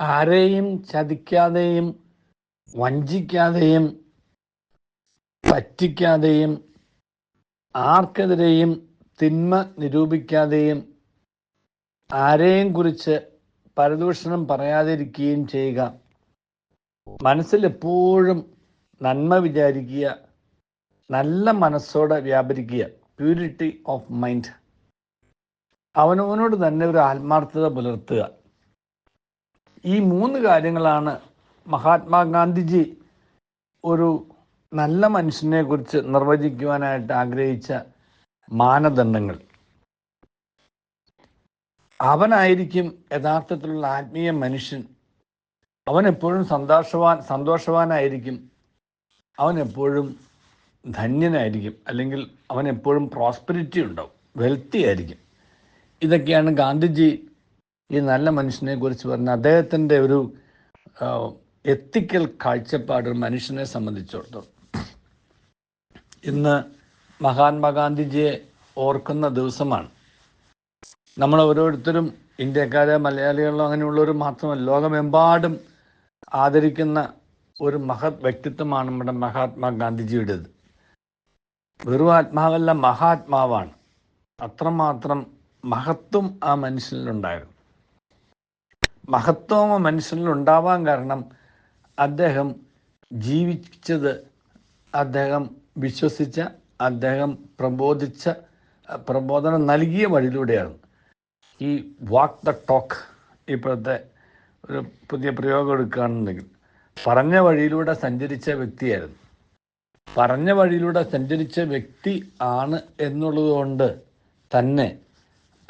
ആരെയും ചതിക്കാതെയും വഞ്ചിക്കാതെയും പറ്റിക്കാതെയും ആർക്കെതിരെയും തിന്മ നിരൂപിക്കാതെയും ആരെയും കുറിച്ച് പരദൂഷണം പറയാതിരിക്കുകയും ചെയ്യുക. മനസ്സിൽ എപ്പോഴും നന്മ വിചാരിക്കുക. നല്ല മനസ്സോടെ വ്യാപരിക്കുക. പ്യൂരിറ്റി ഓഫ് മൈൻഡ് അവനവനോട് തന്നെ ഒരു ആത്മാർത്ഥത പുലർത്തുക. ഈ മൂന്ന് കാര്യങ്ങളാണ് മഹാത്മാഗാന്ധിജി ഒരു നല്ല മനുഷ്യനെ കുറിച്ച് നിർവചിക്കുവാനായിട്ട് ആഗ്രഹിച്ച മാനദണ്ഡങ്ങൾ. അവനായിരിക്കും യഥാർത്ഥത്തിലുള്ള ആത്മീയ മനുഷ്യൻ. അവൻ എപ്പോഴും സന്തോഷവാൻ സന്തോഷവാനായിരിക്കും. അവൻ എപ്പോഴും ധന്യനായിരിക്കും. അല്ലെങ്കിൽ അവൻ എപ്പോഴും പ്രോസ്പെരിറ്റി ഉണ്ടാവും. വെൽത്തി ആയിരിക്കും. ഇതൊക്കെയാണ് ഗാന്ധിജി ഈ നല്ല മനുഷ്യനെ കുറിച്ച് പറഞ്ഞ അദ്ദേഹത്തിന്റെ ഒരു എത്തിക്കൽ കാഴ്ചപ്പാട് മനുഷ്യനെ സംബന്ധിച്ചിടത്തോളം. ഇന്ന് മഹാത്മാഗാന്ധിജിയെ ഓർക്കുന്ന ദിവസമാണ്. നമ്മൾ ഓരോരുത്തരും ഇന്ത്യക്കാരെ മലയാളികളോ അങ്ങനെയുള്ളവർ മാത്രമല്ല ലോകമെമ്പാടും ആദരിക്കുന്ന ഒരു മഹത് വ്യക്തിത്വമാണ് നമ്മുടെ മഹാത്മാഗാന്ധിജിയുടേത്. വെറും ആത്മാവല്ല മഹാത്മാവാണ്. അത്രമാത്രം മഹത്വം ആ മനുഷ്യനിലുണ്ടായിരുന്നു. മഹത്വം മനുഷ്യനിൽ ഉണ്ടാവാൻ കാരണം അദ്ദേഹം ജീവിച്ചത് അദ്ദേഹം വിശ്വസിച്ച അദ്ദേഹം പ്രബോധിച്ച പ്രബോധനം നൽകിയ വഴിയിലൂടെയാണ്. ഈ വാക്ക് ദ ടോക്ക് ഇപ്പോഴത്തെ ഒരു പുതിയ പ്രയോഗം എടുക്കുകയാണെന്നുണ്ടെങ്കിൽ പറഞ്ഞ വഴിയിലൂടെ സഞ്ചരിച്ച വ്യക്തിയായിരുന്നു. പറഞ്ഞ വഴിയിലൂടെ സഞ്ചരിച്ച വ്യക്തി ആണ് എന്നുള്ളതുകൊണ്ട് തന്നെ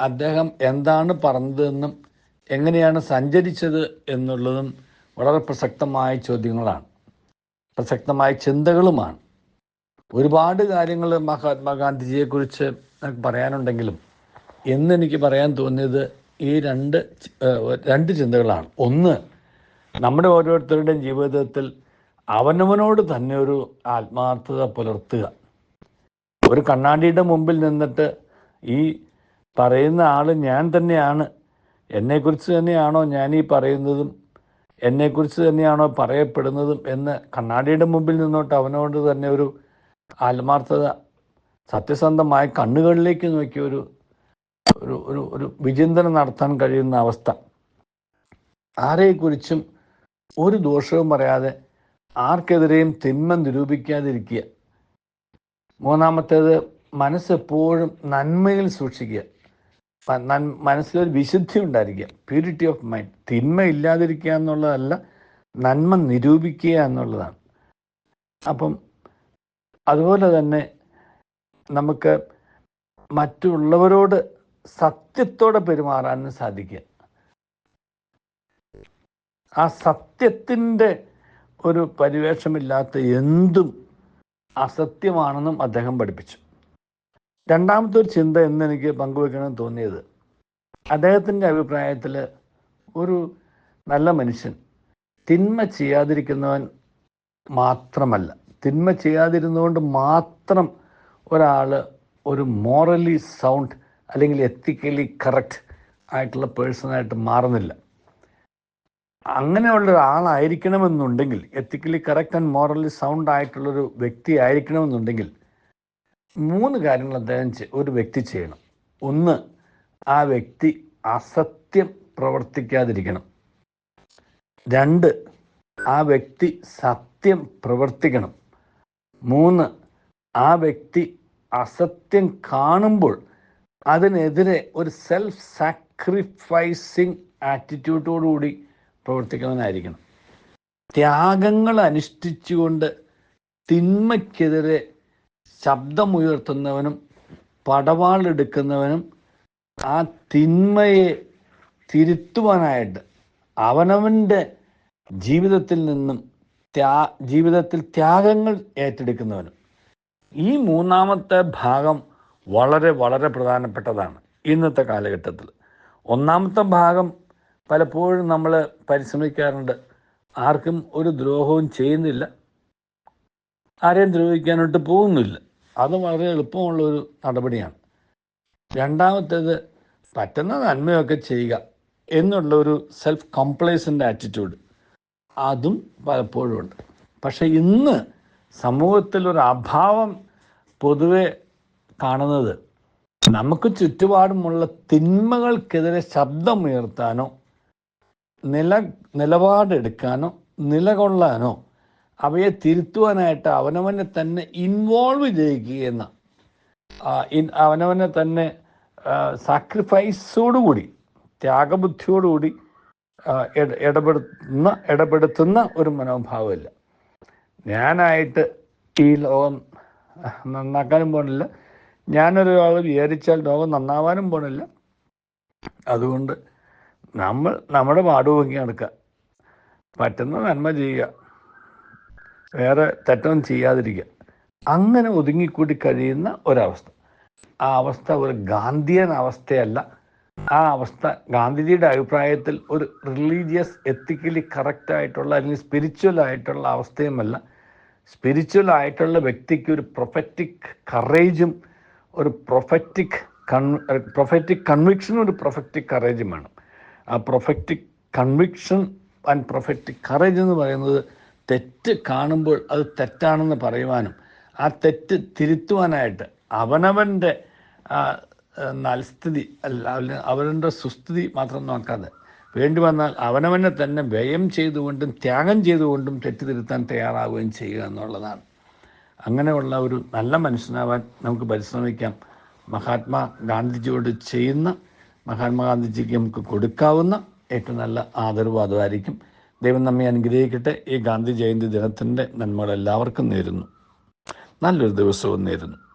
അദ്ദേഹം എന്താണ് പറഞ്ഞതെന്നും എങ്ങനെയാണ് സഞ്ചരിച്ചത് എന്നുള്ളതും വളരെ പ്രസക്തമായ ചോദ്യങ്ങളാണ്. പ്രസക്തമായ ചിന്തകളുമാണ്. ഒരുപാട് കാര്യങ്ങൾ മഹാത്മാഗാന്ധിജിയെക്കുറിച്ച് നമുക്ക് പറയാനുണ്ടെങ്കിലും എന്നെനിക്ക് പറയാൻ തോന്നിയത് ഈ രണ്ട് രണ്ട് ചിന്തകളാണ്. ഒന്ന് നമ്മുടെ ഓരോരുത്തരുടെയും ജീവിതത്തിൽ അവനവനോട് തന്നെ ഒരു ആത്മാർത്ഥത പുലർത്തുക. ഒരു കണ്ണാടിയുടെ മുമ്പിൽ നിന്നിട്ട് ഈ പറയുന്ന ആൾ ഞാൻ തന്നെയാണ് എന്നെക്കുറിച്ച് തന്നെയാണോ ഞാൻ ഈ പറയുന്നതും എന്നെക്കുറിച്ച് തന്നെയാണോ പറയപ്പെടുന്നതും എന്ന് കണ്ണാടിയുടെ മുമ്പിൽ നിന്നോട്ട് അവനോട് തന്നെ ഒരു ആത്മാർത്ഥത സത്യസന്ധമായ കണ്ണുകളിലേക്ക് നോക്കിയ ഒരു ഒരു ഒരു ഒരു വിചിന്തനം നടത്താൻ കഴിയുന്ന അവസ്ഥ. ആരെക്കുറിച്ചും ഒരു ദോഷവും പറയാതെ ആർക്കെതിരെയും തിന്മ നിരൂപിക്കാതിരിക്കുക. മൂന്നാമത്തേത് മനസ്സെപ്പോഴും നന്മയിൽ സൂക്ഷിക്കുക. മനസ്സിലൊരു വിശുദ്ധി ഉണ്ടായിരിക്കുക. പ്യൂരിറ്റി ഓഫ് മൈൻഡ് തിന്മ ഇല്ലാതിരിക്കുക എന്നുള്ളതല്ല നന്മ നിരൂപിക്കുക എന്നുള്ളതാണ്. അപ്പം അതുപോലെ തന്നെ നമുക്ക് മറ്റുള്ളവരോട് സത്യത്തോടെ പെരുമാറാനും സാധിക്കുക. ആ സത്യത്തിന്റെ ഒരു പരിവേഷമില്ലാത്ത എന്തും അസത്യമാണെന്നും അദ്ദേഹം പഠിപ്പിച്ചു. രണ്ടാമത്തെ ഒരു ചിന്ത എന്ന് എനിക്ക് പങ്കുവെക്കണമെന്ന് തോന്നിയത് അദ്ദേഹത്തിന്റെ അഭിപ്രായത്തിൽ ഒരു നല്ല മനുഷ്യൻ തിന്മ ചെയ്യാതിരിക്കുന്നവൻ മാത്രമല്ല തിന്മ ചെയ്യാതിരുന്നുകൊണ്ട് മാത്രം ഒരാൾ ഒരു മോറലി സൗണ്ട് അല്ലെങ്കിൽ എത്തിക്കലി കറക്റ്റ് ആയിട്ടുള്ള പേഴ്സണായിട്ട് മാറുന്നില്ല. അങ്ങനെയുള്ള ഒരാളായിരിക്കണമെന്നുണ്ടെങ്കിൽ ethically correct and morally sound ആയിട്ടുള്ളൊരു വ്യക്തി ആയിരിക്കണമെന്നുണ്ടെങ്കിൽ മൂന്ന് കാര്യങ്ങൾ അദ്ദേഹം ഒരു വ്യക്തി ചെയ്യണം. ഒന്ന് ആ വ്യക്തി അസത്യം പ്രവർത്തിക്കാതിരിക്കണം. രണ്ട് ആ വ്യക്തി സത്യം പ്രവർത്തിക്കണം. മൂന്ന് ആ വ്യക്തി അസത്യം കാണുമ്പോൾ അതിനെതിരെ ഒരു സെൽഫ് സാക്രിഫൈസിങ് ആറ്റിറ്റ്യൂഡോടുകൂടി പ്രവർത്തിക്കുന്നവനായിരിക്കണം. ത്യാഗങ്ങൾ അനുഷ്ഠിച്ചുകൊണ്ട് തിന്മയ്ക്കെതിരെ ശബ്ദമുയർത്തുന്നവനും പടവാളെടുക്കുന്നവനും ആ തിന്മയെ തിരുത്തുവാനായിട്ട് അവനവന്റെ ജീവിതത്തിൽ നിന്നും ത്യാ ജീവിതത്തിൽ ത്യാഗങ്ങൾ ഏറ്റെടുക്കുന്നവനും. ഈ മൂന്നാമത്തെ ഭാഗം വളരെ വളരെ പ്രധാനപ്പെട്ടതാണ് ഇന്നത്തെ കാലഘട്ടത്തിൽ. ഒന്നാമത്തെ ഭാഗം പലപ്പോഴും നമ്മൾ പരിശ്രമിക്കാറുണ്ട്. ആർക്കും ഒരു ദ്രോഹവും ചെയ്യുന്നില്ല. ആരെയും ദ്രോഹിക്കാനോട്ട് പോകുന്നില്ല. അത് വളരെ എളുപ്പമുള്ളൊരു നടപടിയാണ്. രണ്ടാമത്തേത് പറ്റുന്ന നന്മയൊക്കെ ചെയ്യുക എന്നുള്ള ഒരു സെൽഫ് കംപ്ലൈസന്റ് ആറ്റിറ്റ്യൂഡ് അതും പലപ്പോഴും ഉണ്ട്. പക്ഷേ ഇന്ന് സമൂഹത്തിൽ ഒരു അഭാവം പൊതുവെ കാണുന്നത് നമുക്ക് ചുറ്റുപാടുമുള്ള തിന്മകൾക്കെതിരെ ശബ്ദമുയർത്താനോ നില നിലപാടെടുക്കാനോ നിലകൊള്ളാനോ അവയെ തിരുത്തുവാനായിട്ട് അവനവനെ തന്നെ ഇൻവോൾവ് ചെയ്യുകയെന്ന അവനവനെ തന്നെ സാക്രിഫൈസോടുകൂടി ത്യാഗബുദ്ധിയോടുകൂടി ഇടപെടുന്ന ഇട- ഇടപെടുത്തുന്ന ഇടപെടുത്തുന്ന ഒരു മനോഭാവമില്ല. ഞാനായിട്ട് ഈ ലോകം നന്നാക്കാനും പോണില്ല. ഞാനൊരാൾ വിചാരിച്ചാൽ ലോകം നന്നാവാനും പോണില്ല. അതുകൊണ്ട് നമ്മൾ നമ്മുടെ പാടുപൊങ്ങി നടക്കുക പറ്റുന്ന നന്മ ചെയ്യുക. വേറെ തെറ്റൊന്നും ചെയ്യാതിരിക്കുക. അങ്ങനെ ഒതുങ്ങിക്കൂടി കഴിയുന്ന ഒരവസ്ഥ. ആ അവസ്ഥ ഒരു ഗാന്ധിയൻ അവസ്ഥയല്ല. ആ അവസ്ഥ ഗാന്ധിജിയുടെ അഭിപ്രായത്തിൽ ഒരു റിലീജിയസ് എത്തിക്കലി കറക്റ്റ് ആയിട്ടുള്ള അല്ലെങ്കിൽ സ്പിരിച്വൽ ആയിട്ടുള്ള അവസ്ഥയുമല്ല. സ്പിരിച്വൽ ആയിട്ടുള്ള വ്യക്തിക്ക് ഒരു പ്രൊഫറ്റിക് കറേജും ഒരു പ്രൊഫറ്റിക് കൺ പ്രൊഫറ്റിക് കൺവിക്ഷനും ഒരു പ്രൊഫറ്റിക് കറേജും വേണം. ആ prophetic conviction and prophetic courage എന്ന് പറയുന്നത് തെറ്റ് കാണുമ്പോൾ അത് തെറ്റാണെന്ന് പറയുവാനും ആ തെറ്റ് തിരുത്തുവാനായിട്ട് അവനവന്റെ നൽസ്ഥിതി അല്ല- അവരുടെ സുസ്ഥിതി മാത്രം നോക്കാതെ. വേണ്ടി വന്നാൽ അവനവനെ തന്നെ വ്യയം ചെയ്തുകൊണ്ടും ത്യാഗം ചെയ്തുകൊണ്ടും തെറ്റ് തിരുത്താൻ തയ്യാറാവുകയും ചെയ്യുക എന്നുള്ളതാണ്. അങ്ങനെയുള്ള ഒരു നല്ല മനുഷ്യനാവാൻ നമുക്ക് പരിശ്രമിക്കാം. മഹാത്മാ ഗാന്ധിജിയോട് ചെയ്യുന്ന മഹാത്മാഗാന്ധിജിക്ക് നമുക്ക് കൊടുക്കാവുന്ന ഏറ്റവും നല്ല ആദരവ് അതുമായിരിക്കും ദൈവം നമ്മെ അനുഗ്രഹിക്കട്ടെ. ഈ ഗാന്ധി ജയന്തി ദിനത്തിന്റെ നന്മകൾ എല്ലാവർക്കും നേരുന്നു. നല്ലൊരു ദിവസവും നേരുന്നു.